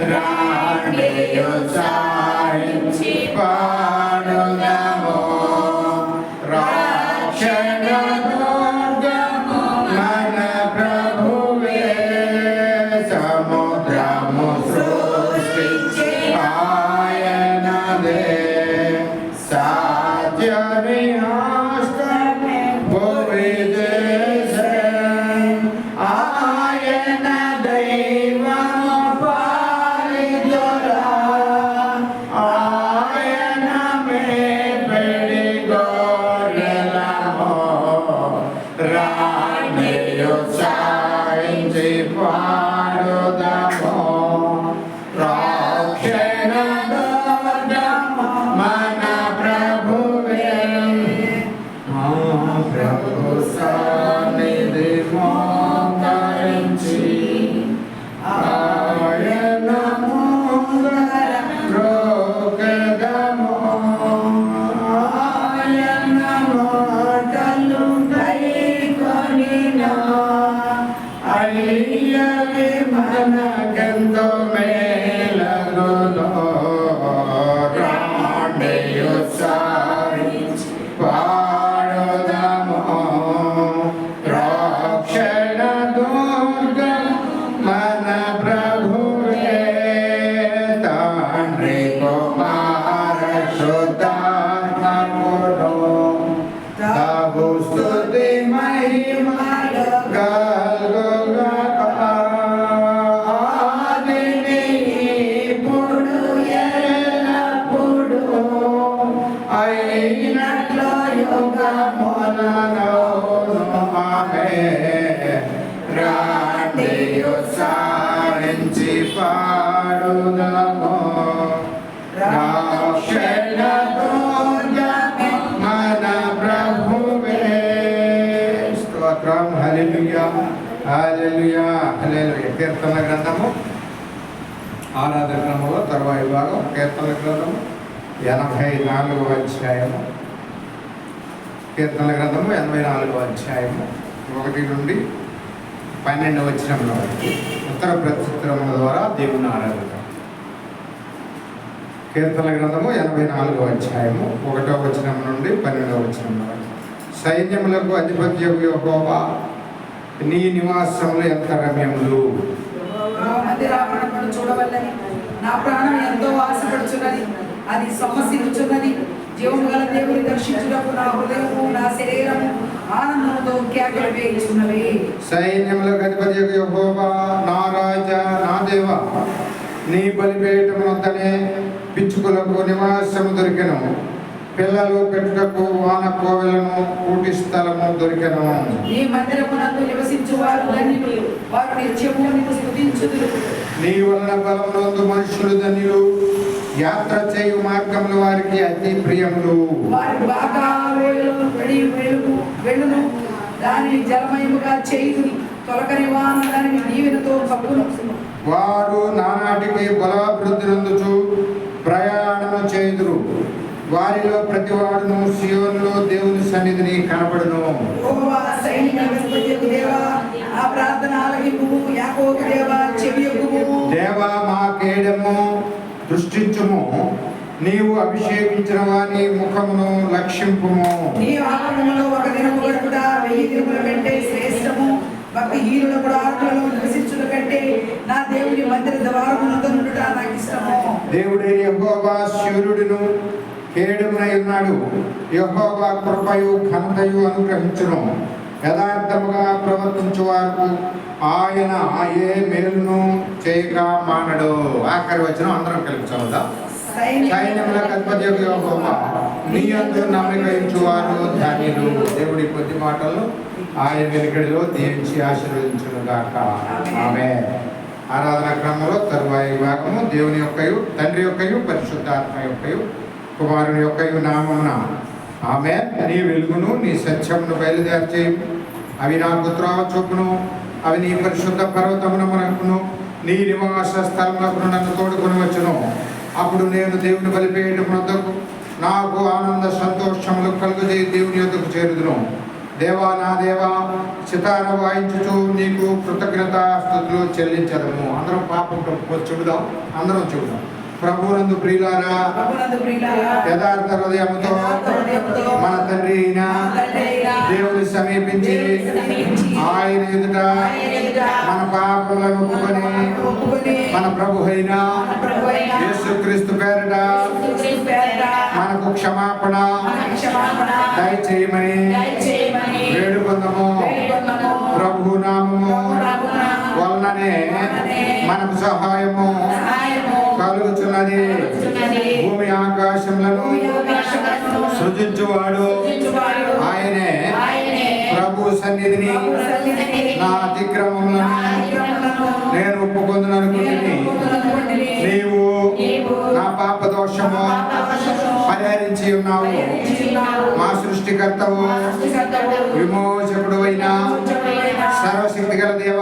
радуются. పాడుదము రక్షణ దుర్గము మన ప్రభువే. స్తోత్రం. హల్లెలూయా. హల్లెలూయా. హల్లెలూయా. కీర్తన గ్రంథము. ఆరాధన క్రమంలో తర్వాయి భాగం. కీర్తన గ్రంథము. ఎనభై నాలుగవ అధ్యాయము. కీర్తన గ్రంథము ఎనభై నాలుగవ అధ్యాయము. ఒకటి నుండి పన్నెండు వచనంలో ఉత్తర ప్రత్యుత్తరముల ద్వారా దేవుని ఆరాధిద్దాం. కీర్తన గ్రంథము ఎనభై నాలుగో అధ్యాయము ఒకటో వచనం నుండి పన్నెండవ వచనం వరకు. సైన్యములకు అధిపత్య యహోవా నీ నివాసములు ఎంత రమ్యములు? చూడవల్లని. నా ప్రాణం ఎంతో ఆశపడుచున్నది. అది సమస్య జీవము గల దేవుని దర్శించుటకు నా హృదయము నా శరీరము ఆనందంతో కేకలు వేయుచున్నవి సైన్యములకు అధిపతి యెహోవా నా రాజా నా దేవ నీ బలిపీఠం వద్దనే పిచ్చుకలకు నివాసము దొరికెను. పిల్లలు పెట్టుటకు వాన కోవెలను కూటి స్థలము దొరికెను. నీ మందిరమునందు నివసించు వారు ధన్యులు. వారు నిత్యము నిన్ను స్తుతించుదురు నీ వలన బలమునందు మనుషులు ధన్యులు. యాత్ర చేయు మార్గములు వారికి అతి ప్రియములు వారి బాగా వేలును వెడి వెలుగు. వెళ్ళును దానిని జలమయముగా చేయుదుని తొలకని వాన దానిని దీవెనతో కప్పును వారు నానాటికి బలాభివృద్ధి నందుచు ప్రయాణము చేయుదురు. వారిలో ప్రతివాడును సియోనులో దేవుని సన్నిధిని అధిపతియగు దేవా దృష్టించుము. నీవు అభిషేకించిన వాని ముఖమును లక్షింపుము. నీ ఆలయములో ఒక దినము గడుపుట వెయ్యి దినముల కంటే శ్రేష్టము. భక్తిహీనుల గుడారులలో నివసించుట కంటే నా దేవుని మందిర ద్వారమునందు నుండుట నాకు ఇష్టము దేవుడే యహోవా సూర్యుడును కేడమునై ఉన్నాడు. యహోవా కృపయు ఘనతయు అనుగ్రహించును. యథార్థముగా ప్రవర్తించు వారు ఆయన ఏ మేలును చేయక మానడు ఆఖరి వచ్చిన అందరం కలిపి చదువుదాం. సైన్యములకు అధిపతి నీ అందు నమ్మకం వారు ధాన్యులు. దేవుడి కొద్ది మాటలు ఆయన వెనుకడిలో దీవించి ఆశీర్వదించును గాక ఆమె ఆరాధన క్రమంలో తరువాయి భాగము దేవుని యొక్కయు తండ్రి యొక్కయు పరిశుద్ధాత్మ యొక్కయు కుమారుని యొక్కయు నామమున ఆమె నీ వెలుగును నీ సత్యమును బయలుదేర్చి అవి నా త్రోవ చొప్పును అవి నీ పరిశుద్ధ పర్వతమున మనకును నీ నివాస స్థలములకు నన్ను తోడుకొని వచ్చును. అప్పుడు నేను దేవుని బలిపేయటమునకు నాకు ఆనంద సంతోషములు కలుగజేయి దేవుని యొద్దకు చేరుదును. దేవా నా దేవా సితార వాయించుచు నీకు కృతజ్ఞత స్థుతులు చెల్లించదము. అందరం పాపం చెబుదాం అందరం చెబుదాం ప్రభునందు ప్రియులారా, యథార్థ హృదయముతో మన తండ్రి అయిన దేవుని సమీపించి ఆయన ఎదుట మన పాపములను ఒప్పుకొని మన ప్రభు అయిన యేసుక్రీస్తు పేరట మనకు క్షమాపణ దయచేయమని వేడుకొందము. ప్రభు నామము మనకు సహాయము. కలుగుచున్నది. భూమి ఆకాశములను సృజించువాడు. ఆయనే ప్రభు సన్నిధిని నా అతిక్రమములను నేను ఒప్పుకొనుకుంటుని. నీవు నా పాప దోషము పరిహరించి ఉన్నావు. మా సృష్టికర్తవు విమోచకుడు అయిన సర్వశక్తి గల దేవ.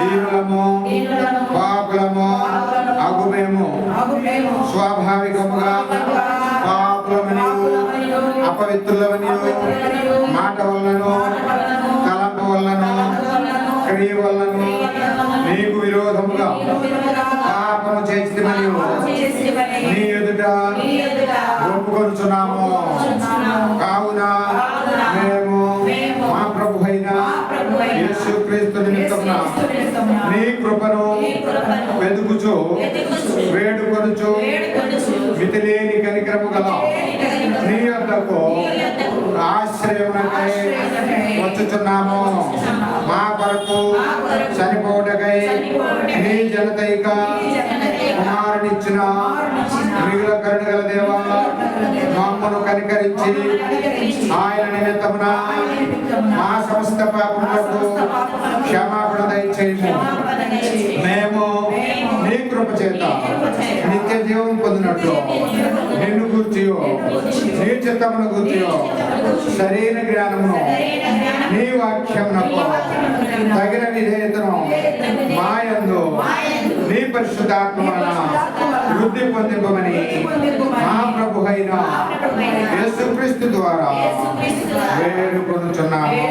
దీనులము పాపులము ఆగు మేము స్వాభావికముగా పాపులమని అపవిత్రులమని మాట వలనను తలంపు వలనను క్రియ వలనను నీకు విరోధముగా పాపము చేసిమని నీ ఎదుట ఒప్పుకొనుచున్నాము. కృపను వెతుకుచు వేడుకొనుచు మితిలేని కనికరము గల నీ యొద్దకు ఆశ్రయమునకై వచ్చుచున్నాము. మా కొరకు చనిపోవటకై నీ జనతైక కుమారునిచ్చిన మిగుల కరుణగల దేవా మమ్మను కనికరించి ఆయన నిమిత్తమున మా సమస్త పాపములకు క్షమాపణ దయచేయండి. మేము నీ కృప చేత నిత్య జీవం పొందినట్లు నిన్ను గుర్తియో నీ చిత్తమును గుర్తియో శరీర జ్ఞానమును నీ వాక్యమునకు తగిన విధేయతను మాయందు పరిశుద్ధాత్మ వృద్ధి పొందింపమని మా అయిన యేసుక్రీస్తు ద్వారా వేడుకొనుచున్నాము.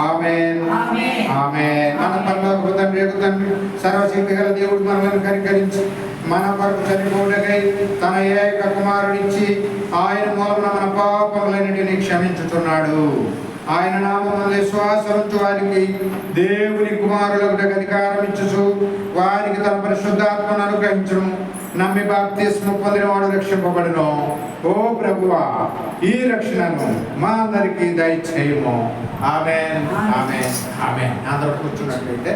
ఆమెన్. ఆమెన్. మన పరలోకపు తండ్రి యొక్క తండ్రి సర్వశక్తి గల దేవుడు మనలను కనికరించి మన కొరకు చనిపోడకై తన ఏక కుమారుడిచ్చి ఆయన మూలమున మన పాపములన్నిటిని క్షమించుతున్నాడు ఆయన నామమున విశ్వాసముంచు వారికి దేవుని కుమారులకు అధికారం ఇచ్చుచు వారికి తన పరిశుద్ధాత్మను అనుగ్రహించడం నమ్మి బాప్తిస్మ పొందిన వాడు రక్షింపబడును. ఓ ప్రభువా ఈ రక్షణను మా అందరికీ దయచేయము. ఆమె ఆమె ఆమె అందరూ కూర్చున్నట్లయితే